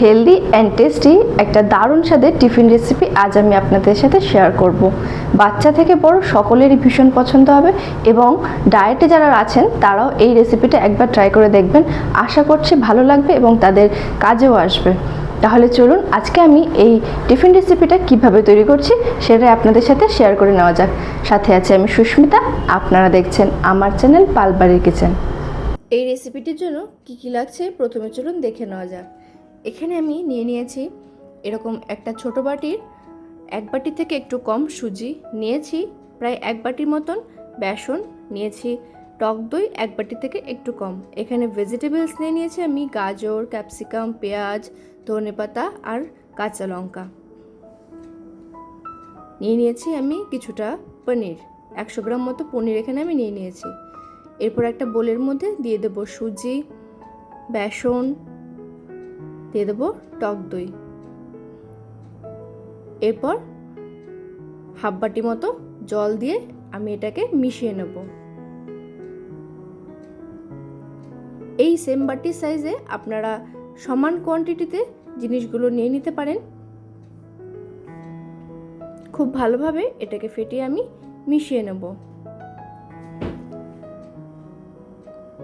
Healthy and tasty একটা দারুণ স্বাদের টিফিন রেসিপি আজ আমি আপনাদের সাথে শেয়ার করব। বাচ্চা থেকে বড় সকলেরই ভীষণ পছন্দ হবে এবং ডায়েটে যারা আছেন, তারাও এই রেসিপিটা একবার ট্রাই করে দেখবেন। আশা করছি ভালো লাগবে এবং তাদের কাজেও আসবে। তাহলে চলুন, আজকে আমি এই টিফিন রেসিপিটা কীভাবে তৈরি করছি সেটাই আপনাদের সাথে শেয়ার করে নেওয়া যাক। সাথে আছে আমি সুস্মিতা, আপনারা দেখছেন আমার চ্যানেল পালবাড়ির কিচেন এই রেসিপিটির জন্য কি কি লাগছে? প্রথমে চলুন দেখে নেওয়া যাক। এখানে আমি নিয়ে নিয়েছি এরকম একটা ছোট বাটির, এক বাটি থেকে একটু কম সুজি নিয়েছি, প্রায় এক বাটির মতন বেসন নিয়েছি, টক দই এক বাটি থেকে একটু কম। এখানে ভেজিটেবলস নিয়ে নিয়েছি আমি, গাজর ক্যাপসিকাম পেঁয়াজ ধনেপাতা আর কাঁচা লঙ্কা। নিয়ে নিয়েছি আমি কিছুটা পনির, একশো গ্রাম মতো পনির এখানে আমি নিয়ে নিয়েছি। এরপর একটা বোলের মধ্যে দিয়ে দেবো সুজি, বেসন দিয়ে দেবো টক দই। এরপর হাফ বাটি মতো জল দিয়ে আমি এটাকে মিশিয়ে নেব। এই সেম বাটির সাইজে আপনারা সমান কোয়ান্টিটিতে জিনিসগুলো নিয়ে নিতে পারেন। খুব ভালোভাবে এটাকে ফেটিয়ে আমি মিশিয়ে নেব।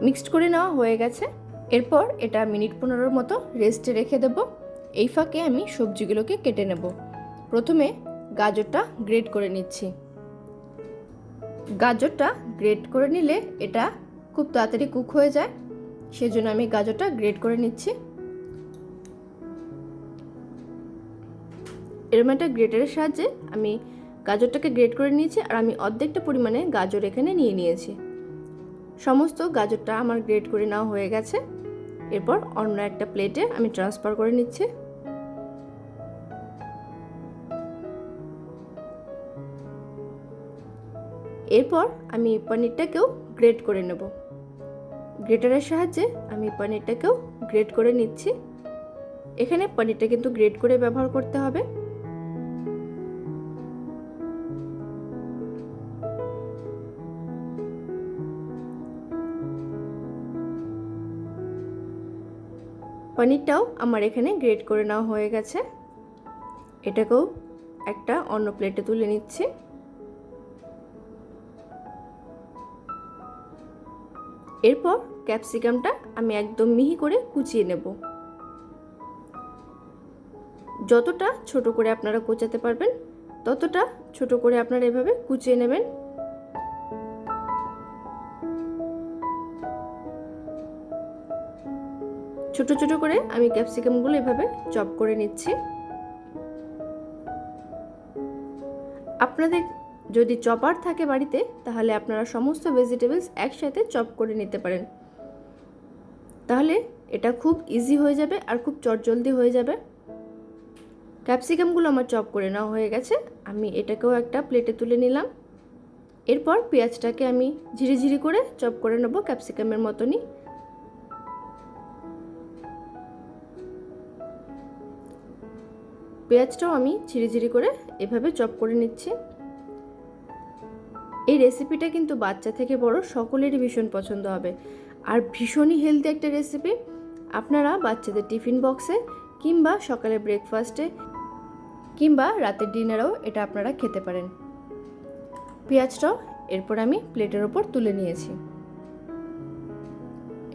মিক্সড করে নেওয়া হয়ে গেছে। এরপর এটা মিনিট পনেরোর মতো রেস্টে রেখে দেব। এই ফাঁকে আমি সবজিগুলোকে কেটে নেব। প্রথমে গাজরটা গ্রেট করে নিচ্ছি। গাজরটা গ্রেট করে নিলে এটা খুব তাড়াতাড়ি কুক হয়ে যায়। সেজন্য আমি গাজরটা গ্রেট করে নিচ্ছি। এরকম একটা গ্রেটারের সাহায্যে আমি গাজরটাকে গ্রেট করে নিয়েছি আর আমি অর্ধেকটা পরিমাণে গাজর এখানে নিয়ে নিয়েছি। সমস্ত গাজরটা আমার গ্রেট করে নেওয়া হয়ে গেছে। এরপর অন্য একটা প্লেটে আমি ট্রান্সফার করে নিচ্ছি। এরপর আমি পনিরটাকেও গ্রেট করে নেব। গ্রেটারের সাহায্যে আমি পনিরটাকেও গ্রেট করে নিচ্ছি। এখানে পনিরটা কিন্তু গ্রেট করে ব্যবহার করতে হবে। পনিরটাও আমার এখানে গ্রেট করে নেওয়া হয়ে গেছে। এটাকেও একটা অন্য প্লেটে তুলে নিচ্ছি। এরপর ক্যাপসিকামটা আমি একদম মিহি করে কুচিয়ে নেব। যতটা ছোট করে আপনারা কোচাতে পারবেন, ততটা ছোট করে আপনারা এভাবে কুচিয়ে নেবেন। ছোট ছোট করে আমি ক্যাপসিকামগুলো এভাবে চপ করে নিচ্ছি। আপনাদের যদি চপার থাকে বাড়িতে, তাহলে আপনারা সমস্ত ভেজিটেবলস একসাথে চপ করে নিতে পারেন। তাহলে এটা খুব ইজি হয়ে যাবে আর খুব চটজলদি হয়ে যাবে। ক্যাপসিকামগুলো আমার চপ করে নেওয়া হয়ে গেছে। আমি এটাকেও একটা প্লেটে তুলে নিলাম। এরপর পেঁয়াজটাকে আমি ঝিরিঝিরি করে চপ করে নেব ক্যাপসিকামের মতনই। পেঁয়াজটাও আমি ঝিরিঝিরি করে এভাবে চপ করে নিচ্ছি। এই রেসিপিটা কিন্তু বাচ্চা থেকে বড় সকলেরই ভীষণ পছন্দ হবে। আর ভীষণই হেলদি একটা রেসিপি আপনারা বাচ্চাদের টিফিন বক্সে কিংবা সকালে ব্রেকফাস্টে কিংবা রাতের ডিনারেও এটা আপনারা খেতে পারেন। পেঁয়াজটাও এরপর আমি প্লেটের ওপর তুলে নিয়েছি।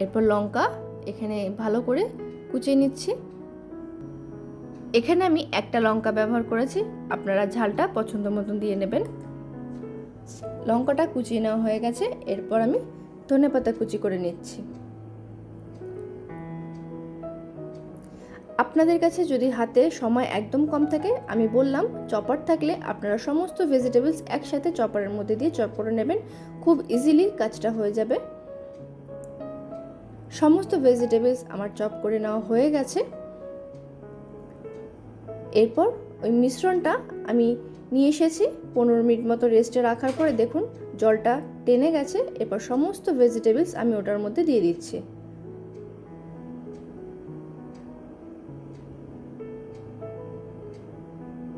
এরপর লঙ্কা এখানে ভালো করে কুচিয়ে নিচ্ছি। এখানে আমি একটা লঙ্কা ব্যবহার করেছি। আপনারা ঝালটা পছন্দ মতন দিয়ে নেবেন। লঙ্কাটা কুচিয়ে নেওয়া হয়ে গেছে। এরপর আমি ধনে পাতা কুচি করে নিচ্ছি। আপনাদের কাছে যদি হাতে সময় একদম কম থাকে, আমি বললাম, চপার থাকলে আপনারা সমস্ত ভেজিটেবলস একসাথে চপারের মধ্যে দিয়ে চপ করে নেবেন। খুব ইজিলি কাজটা হয়ে যাবে। সমস্ত ভেজিটেবলস আমার চপ করে নেওয়া হয়ে গেছে। এরপর ওই মিশ্রণটা আমি নিয়ে এসেছি। পনেরো মিনিট মতো রেস্টে রাখার পরে দেখুন জলটা টেনে গেছে। এরপর সমস্ত ভেজিটেবলস আমি ওটার মধ্যে দিয়ে দিচ্ছি।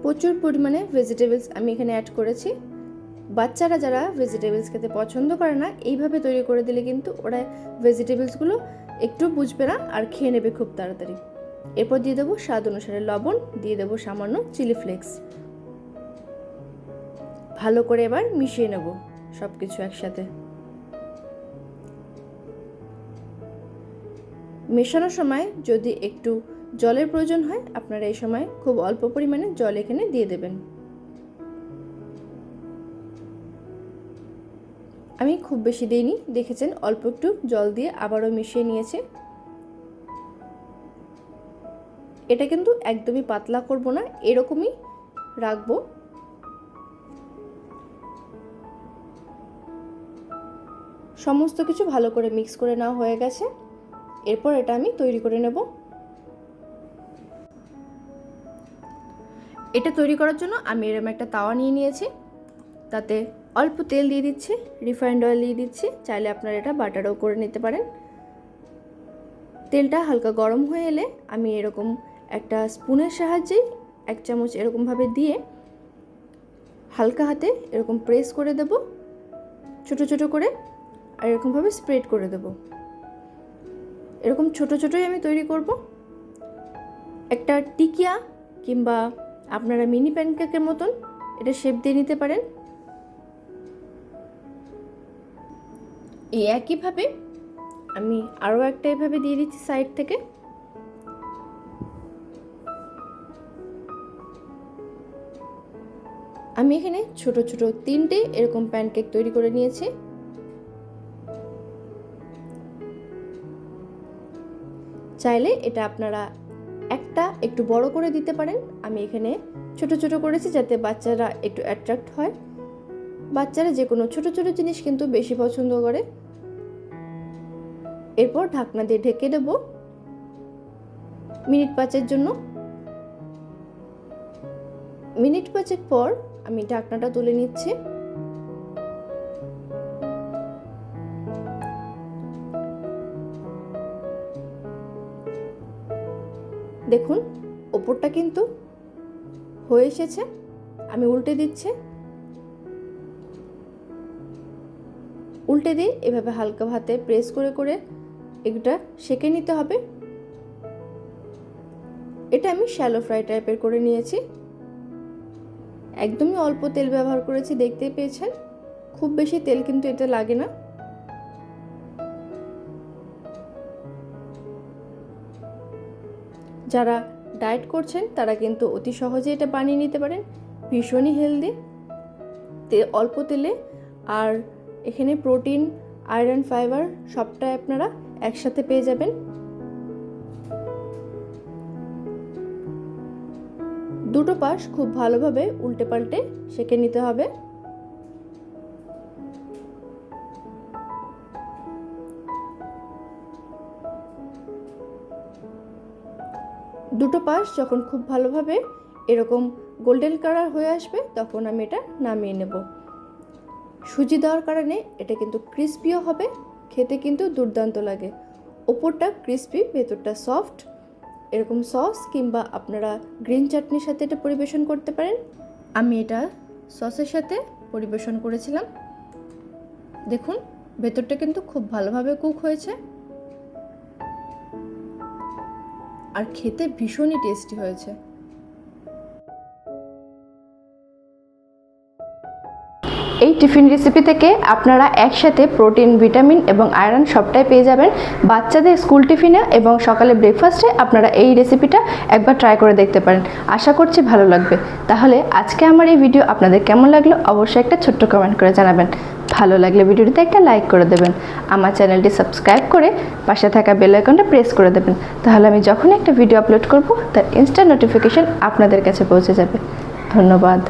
প্রচুর পরিমাণে ভেজিটেবলস আমি এখানে অ্যাড করেছি। বাচ্চারা যারা ভেজিটেবলস খেতে পছন্দ করে না, এইভাবে তৈরি করে দিলে কিন্তু ওরা ভেজিটেবলসগুলো একটু বুঝবে না আর খেয়ে নেবে খুব তাড়াতাড়ি। এরপর দিয়ে দেবো স্বাদ অনুসারে লবণ, দিয়ে দেবো সামান্য চিলি ফ্লেক্স। ভালো করে এবার মিশিয়ে নেব সব কিছু একসাথে। মেশানোর সময় যদি একটু জলের প্রয়োজন হয়, আপনারা এই সময় খুব অল্প পরিমাণে জল এখানে দিয়ে দেবেন। আমি খুব বেশি দিইনি, দেখেছেন অল্প একটু জল দিয়ে আবারও মিশিয়ে নিয়েছি। এটা কিন্তু একদমই পাতলা করব না, এরকমই রাখব। সমস্ত কিছু ভালো করে মিক্স করে নেওয়া হয়ে গেছে। এরপর এটা আমি তৈরি করে নেব। এটা তৈরি করার জন্য আমি এরকম একটা তাওয়া নিয়ে নিয়েছি। তাতে অল্প তেল দিয়ে দিচ্ছি রিফাইন্ড অয়েল দিয়ে দিচ্ছি, চাইলে আপনারা এটা বাটারও করে নিতে পারেন। তেলটা হালকা গরম হয়ে এলে আমি এরকম একটা স্পুনের সাহায্যে এক চামচ এরকমভাবে দিয়ে হালকা হাতে এরকম প্রেস করে দেব, ছোট ছোট করে, আর এরকমভাবে স্প্রেড করে দেব। এরকম ছোট ছোটই আমি তৈরি করব। একটা টিকিয়া কিংবা আপনারা মিনি প্যানকেকের মতন এটা শেপ দিয়ে নিতে পারেন। এই একইভাবে আমি আরও একটা এভাবে দিয়ে দিচ্ছি সাইড থেকে। আমি এখানে ছোট ছোট তিনটে এরকম প্যানকেক তৈরি করে নিয়েছি। চাইলে এটা আপনারা একটা একটু বড় করে দিতে পারেন। আমি এখানে ছোট ছোট করেছি যাতে বাচ্চারা একটু অ্যাট্রাক্ট হয়। বাচ্চারা যে কোনো ছোট ছোট জিনিস কিন্তু বেশি পছন্দ করে। এরপর ঢাকনা দিয়ে ঢেকে দেব। মিনিট পাঁচের জন্য। মিনিট পাঁচের পর আমি ঢাকনাটা তুলে নিচ্ছি। দেখুন, ওপরটা কিন্তু হয়ে এসেছে, আমি উল্টে দিচ্ছি। উল্টে দিয়ে এভাবে হালকা ভাতে প্রেস করে করে এটা সেঁকে নিতে হবে। এটা আমি শ্যালো ফ্রাই টাইপের করে নিয়েছি। একদমই অল্প তেল ব্যবহার করেছি, দেখতে পেয়েছেন? খুব বেশি তেল কিন্তু এটা লাগে না। যারা ডায়েট করছেন, তারা কিন্তু অতি সহজে এটা বানিয়ে নিতে পারেন। ভীষণই হেলদি। অল্প তেলে। আর এখানে প্রোটিন, আয়রন, ফাইবার সবটাই আপনারা একসাথে পেয়ে যাবেন। দুটো পাশ খুব ভালোভাবে উল্টে পাল্টে সেঁকে নিতে হবে। দুটো পাশ যখন খুব ভালোভাবে এরকম গোল্ডেন কালার হয়ে আসবে, তখন আমি এটা নামিয়ে নেব। সুজি দেওয়ার কারণে এটা কিন্তু ক্রিস্পিও হবে, খেতে কিন্তু দুর্দান্ত লাগে। ওপরটা ক্রিস্পি, ভেতরটা সফট। এরকম সস কিংবা আপনারা গ্রিন চাটনির সাথে এটা পরিবেশন করতে পারেন। আমি এটা সসের সাথে পরিবেশন করেছিলাম। দেখুন, ভেতরটা কিন্তু খুব ভালোভাবে কুক হয়েছে। আর খেতে ভীষণই টেস্টি হয়েছে। টিফিন রেসিপি থেকে আপনারা একসাথে প্রোটিন, ভিটামিন এবং আয়রন সবটাই পেয়ে যাবেন। বাচ্চাদের স্কুল টিফিনে এবং সকালে ব্রেকফাস্টে আপনারা এই রেসিপিটা একবার ট্রাই করে দেখতে পারেন। আশা করছি ভালো লাগবে। তাহলে আজকে আমার এই ভিডিও আপনাদের কেমন লাগল অবশ্যই একটা ছোট্ট কমেন্ট করে জানাবেন। ভালো লাগলে ভিডিওটিতে একটা লাইক করে দেবেন। আমার চ্যানেলটি সাবস্ক্রাইব করে পাশে থাকা বেল আইকনটা প্রেস করে দেবেন। তাহলে আমি যখনই একটা ভিডিও আপলোড করব, তার ইনস্ট্যান্ট নোটিফিকেশন আপনাদের কাছে পৌঁছে যাবে। ধন্যবাদ।